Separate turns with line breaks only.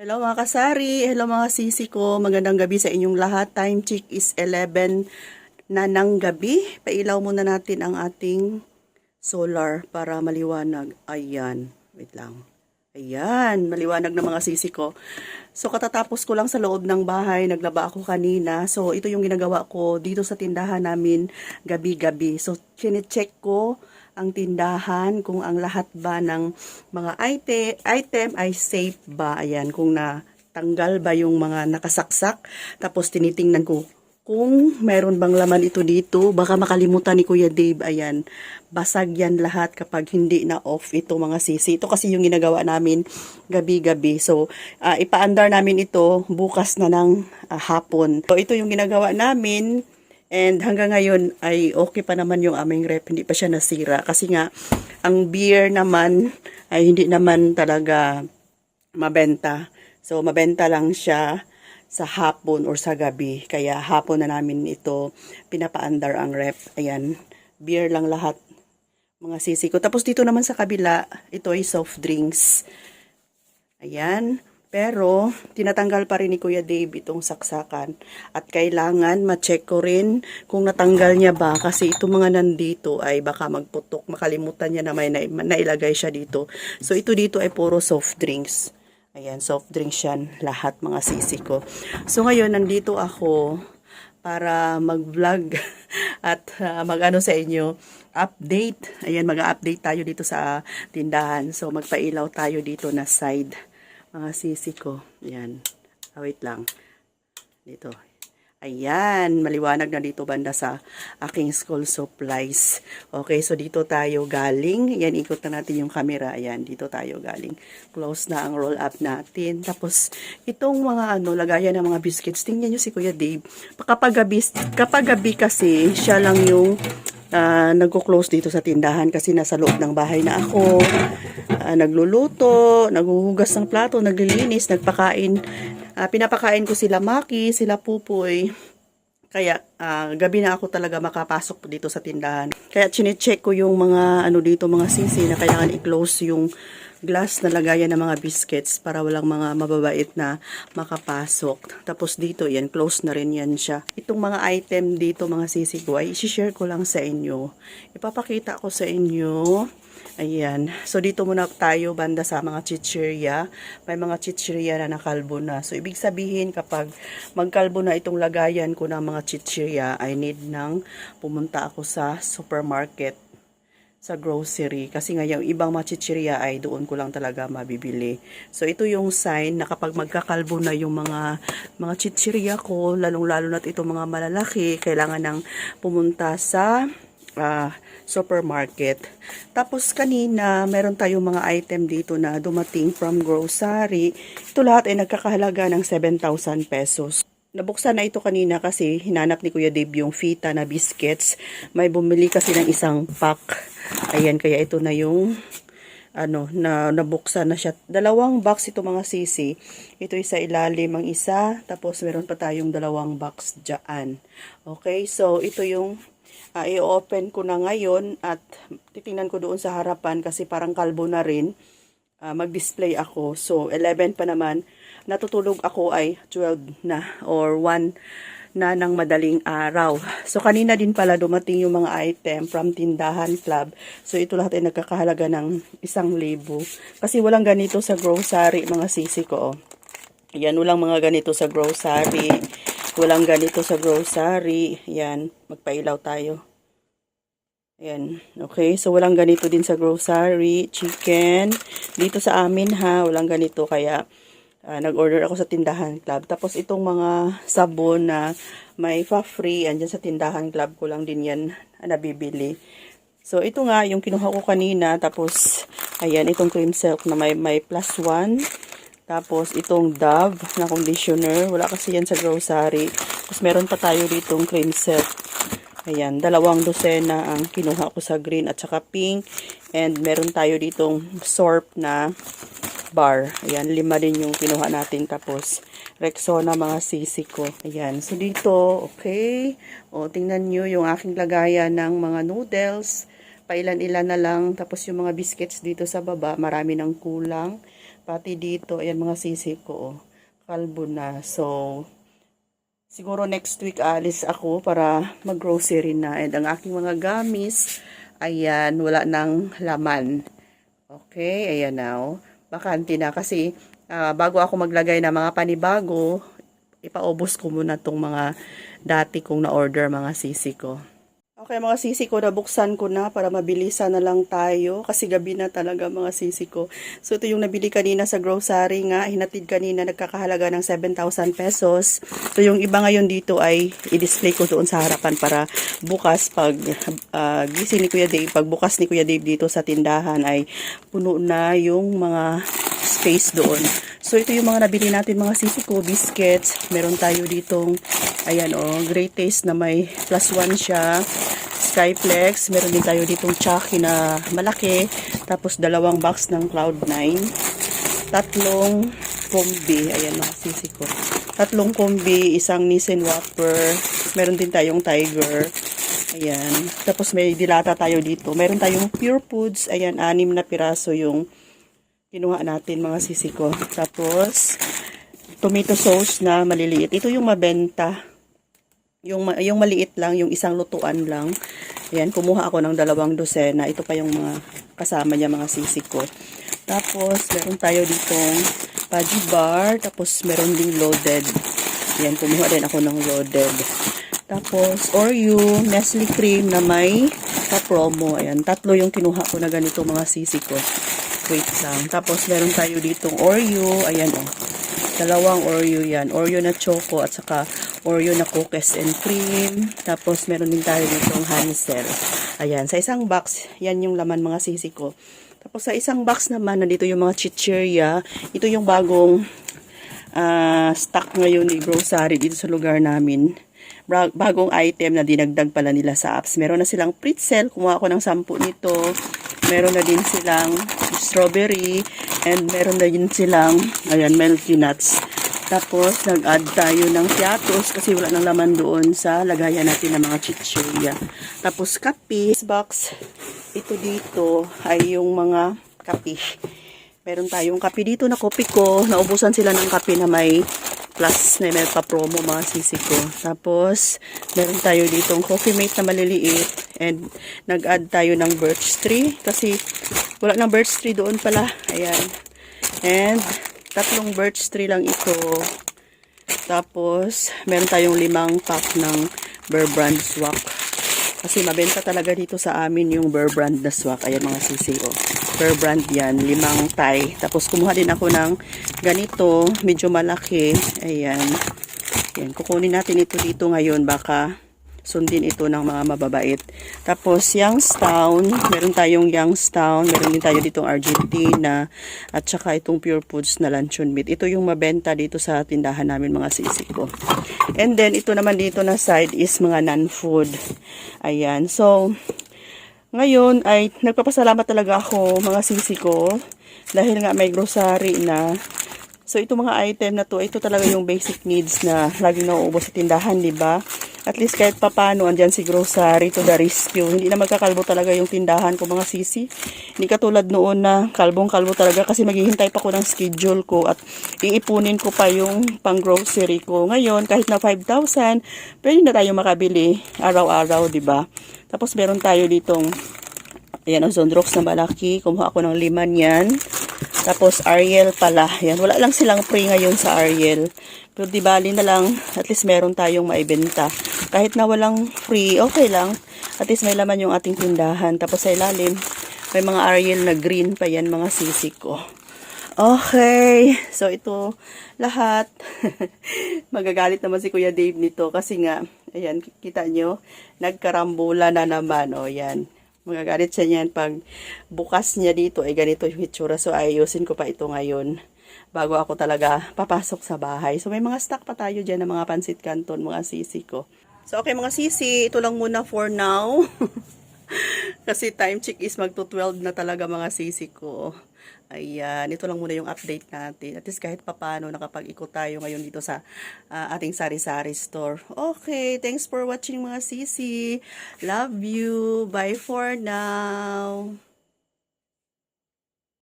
Hello mga kasari, hello mga sisi ko, magandang gabi sa inyong lahat. Time check is 11 na ng gabi. Pailaw muna natin ang ating solar para maliwanag. Ayan, wait lang. Ayan, maliwanag na mga sisi ko. So katatapos ko lang sa loob ng bahay, naglaba ako kanina. So ito yung ginagawa ko dito sa tindahan namin gabi-gabi. So chinecheck ko ang tindahan kung ang lahat ba ng mga item, ay safe ba. Ayan, kung natanggal ba yung mga nakasaksak. Tapos tinitingnan ko kung meron bang laman ito dito, baka makalimutan ni Kuya Dave, ayan, basag yan lahat kapag hindi na off ito mga sisi. Ito kasi yung ginagawa namin gabi-gabi. So, ah, ipaandar namin ito bukas na ng ah, hapon. So, ito yung ginagawa namin. And hanggang ngayon ay okay pa naman yung aming rep, hindi pa siya nasira. Kasi nga, ang beer naman ay hindi naman talaga mabenta. So, mabenta lang siya sa hapon or sa gabi. Kaya hapon na namin ito pinapaandar ang rep. Ayan, beer lang lahat mga sisi ko. Tapos dito naman sa kabila, ito ay soft drinks. Ayan. Pero, tinatanggal pa rin ni Kuya Dave itong saksakan. At kailangan ma-check ko rin kung natanggal niya ba. Kasi ito mga nandito ay baka magputok. Makalimutan niya na may na- nailagay siya dito. So, ito dito ay puro soft drinks. Ayan, soft drinks yan. Lahat mga sisi ko. So, ngayon, nandito ako para mag-vlog at uh, mag-ano sa inyo update. Ayan, mag-update tayo dito sa tindahan. So, magpailaw tayo dito na side. Mga sisi ko. Ayan. Ah, wait lang. Dito. Ayan, maliwanag na dito banda sa aking school supplies. Okay, so dito tayo galing. Ayan, ikot na natin yung camera. Ayan, dito tayo galing. Close na ang roll up natin. Tapos, itong mga ano, lagayan ng mga biscuits. Tingnan nyo si Kuya Dave. Kapag gabi, kapag gabi kasi, siya lang yung uh, nagko-close dito sa tindahan kasi nasa loob ng bahay na ako. Ah, nagluluto, naghuhugas ng plato, naglilinis, nagpakain. Ah, pinapakain ko sila Maki, sila Pupoy. Kaya ah, gabi na ako talaga makapasok dito sa tindahan. Kaya chinecheck ko yung mga ano dito mga sisi na kailangan i-close yung glass na lagayan ng mga biscuits para walang mga mababait na makapasok. Tapos dito, yan, close na rin yan siya. Itong mga item dito, mga sisi ko, ay isi-share ko lang sa inyo. Ipapakita ko sa inyo. Ayan. So, dito muna tayo banda sa mga chichirya. May mga chichirya na nakalbo na. So, ibig sabihin, kapag magkalbo na itong lagayan ko ng mga chichirya, I need nang pumunta ako sa supermarket sa grocery kasi nga yung ibang machichirya ay doon ko lang talaga mabibili. So ito yung sign na kapag magkakalbo na yung mga mga chichirya ko, lalong-lalo na itong mga malalaki, kailangan nang pumunta sa ah, supermarket. Tapos kanina, meron tayong mga item dito na dumating from grocery. Ito lahat ay nagkakahalaga ng 7,000 pesos. Nabuksan na ito kanina kasi hinanap ni Kuya Dave yung fita na biscuits. May bumili kasi ng isang pack. Ayan, kaya ito na yung ano, na nabuksan na siya. Dalawang box ito mga sisi. Ito isa ilalim ang isa, tapos meron pa tayong dalawang box dyan. Okay, so ito yung uh, i-open ko na ngayon at titingnan ko doon sa harapan kasi parang kalbo na rin. Uh, mag-display ako. So, 11 pa naman. Natutulog ako ay 12 na or 1 na ng madaling araw. So, kanina din pala dumating yung mga item from Tindahan Club. So, ito lahat ay nagkakahalaga ng isang libo. Kasi walang ganito sa grocery, mga sisi ko. Oh. Yan, walang mga ganito sa grocery. Walang ganito sa grocery. Yan, magpailaw tayo. Ayan, okay. So, walang ganito din sa grocery, chicken. Dito sa amin ha, walang ganito. Kaya, uh, nag-order ako sa tindahan club. Tapos, itong mga sabon na may fa-free, andyan sa tindahan club ko lang din yan nabibili. So, ito nga, yung kinuha ko kanina. Tapos, ayan, itong cream silk na may, may plus one. Tapos, itong Dove na conditioner. Wala kasi yan sa grocery. Tapos, meron pa tayo ditong cream silk. Ayan, dalawang dosena ang kinuha ko sa green at saka pink. And meron tayo ditong sorp na bar. Ayan, lima din yung kinuha natin. Tapos, Rexona mga sisi ko. Ayan, so dito, okay. O, tingnan nyo yung aking lagayan ng mga noodles. Pailan-ilan na lang. Tapos yung mga biscuits dito sa baba, marami ng kulang. Pati dito, ayan mga sisi ko. oh. Kalbo na. So, siguro next week alis ako para mag-grocery na. And ang aking mga gamis, ayan, wala nang laman. Okay, ayan now. Bakante na kasi ah, bago ako maglagay ng mga panibago, ipaubos ko muna tong mga dati kong na-order mga sisi ko. Okay mga sisi ko, nabuksan ko na para mabilisan na lang tayo kasi gabi na talaga mga sisi ko. So ito yung nabili kanina sa grocery nga, hinatid kanina nagkakahalaga ng 7,000 pesos. So yung iba ngayon dito ay i-display ko doon sa harapan para bukas pag ah, gising ni Kuya Dave, pag bukas ni Kuya Dave dito sa tindahan ay puno na yung mga space doon. So, ito yung mga nabili natin mga sisi ko, biscuits. Meron tayo ditong, ayan o, oh, great taste na may plus one siya. Skyflex. Meron din tayo ditong Chucky na malaki. Tapos, dalawang box ng Cloud9. Tatlong kombi. Ayan mga sisi ko. Tatlong kombi, isang Nissan Whopper. Meron din tayong Tiger. Ayan. Tapos, may dilata tayo dito. Meron tayong Pure Foods. Ayan, anim na piraso yung kinuha natin mga sisi ko. Tapos, tomato sauce na maliliit. Ito yung mabenta. Yung, yung maliit lang, yung isang lutuan lang. Ayan, kumuha ako ng dalawang dosena. Ito pa yung mga kasama niya, mga sisi ko. Tapos, meron tayo ditong Paji bar. Tapos, meron ding loaded. Ayan, kumuha din ako ng loaded. Tapos, Oreo, Nestle cream na may pa-promo. Ayan, tatlo yung kinuha ko na ganito mga sisi ko. Wait lang. Tapos, meron tayo ditong Oreo. Ayan, oh. Dalawang Oreo yan. Oreo na choco at saka Oreo na cookies and cream. Tapos, meron din tayo ditong Hansel. Ayan. Sa isang box, yan yung laman mga sisi ko. Tapos, sa isang box naman, nandito yung mga chichirya. Ito yung bagong ah, stock ngayon ni grocery dito sa lugar namin. Bagong item na dinagdag pala nila sa apps. Meron na silang pretzel. Kumuha ako ng sampu nito. Meron na din silang strawberry. And meron na din silang, ayan, milky nuts. Tapos, nag-add tayo ng piatos kasi wala nang laman doon sa lagayan natin ng mga chichirya. Tapos, kape. Box, ito dito ay yung mga kape. Meron tayong kape dito na kopi ko. Naubusan sila ng kape na may plus na may pa-promo mga sisi ko. Tapos, meron tayo ditong coffee mate na maliliit. And, nag-add tayo ng birch tree. Kasi, wala ng birch tree doon pala. Ayan. And, tatlong birch tree lang ito. Tapos, meron tayong limang pack ng Bear Brand Swak. Kasi mabenta talaga dito sa amin yung Bear Brand na swak. Ayan mga sisi, oh. Brand yan, limang Thai. Tapos kumuha din ako ng ganito, medyo malaki. Ayan. Ayan, kukunin natin ito dito ngayon. Baka sundin ito ng mga mababait. Tapos Youngstown, meron tayong Youngstown, meron din tayo ditong Argentina, at saka itong Pure Foods na luncheon meat. Ito yung mabenta dito sa tindahan namin mga sisi ko. And then, ito naman dito na side is mga non-food. Ayan. So, ngayon ay nagpapasalamat talaga ako mga sisi ko dahil nga may grocery na. So, ito mga item na to, ito talaga yung basic needs na laging nauubos sa tindahan, di ba? At least kahit papano, andyan si grocery to the rescue. Hindi na magkakalbo talaga yung tindahan ko mga sisi. Hindi katulad noon na kalbong-kalbo talaga kasi maghihintay pa ko ng schedule ko at iipunin ko pa yung pang grocery ko. Ngayon, kahit na 5,000, pwede na tayo makabili araw-araw, ba? Tapos meron tayo ditong Ayan, ang Zondrox na malaki. Kumuha ako ng lima niyan. Tapos, Ariel pala. Ayan, wala lang silang free ngayon sa Ariel. Pero di bali na lang, at least meron tayong maibenta. Kahit na walang free, okay lang. At least may laman yung ating tindahan. Tapos sa ilalim, may mga Ariel na green pa yan, mga sisi ko. Okay. So, ito lahat. Magagalit naman si Kuya Dave nito kasi nga, ayan, kita nyo, nagkarambula na naman. O, yan. Magagalit siya niyan pag bukas niya dito ay ganito yung itsura. So, ayusin ko pa ito ngayon bago ako talaga papasok sa bahay. So, may mga stock pa tayo dyan ng mga pansit canton, mga sisi ko. So, okay mga sisi, ito lang muna for now. Kasi time check is magto 12 na talaga mga sisi ko. Ayan, ito lang muna yung update natin. At least kahit papano nakapag-ikot tayo ngayon dito sa ah, ating sari-sari store. Okay, thanks for watching mga sisi. Love you. Bye for now.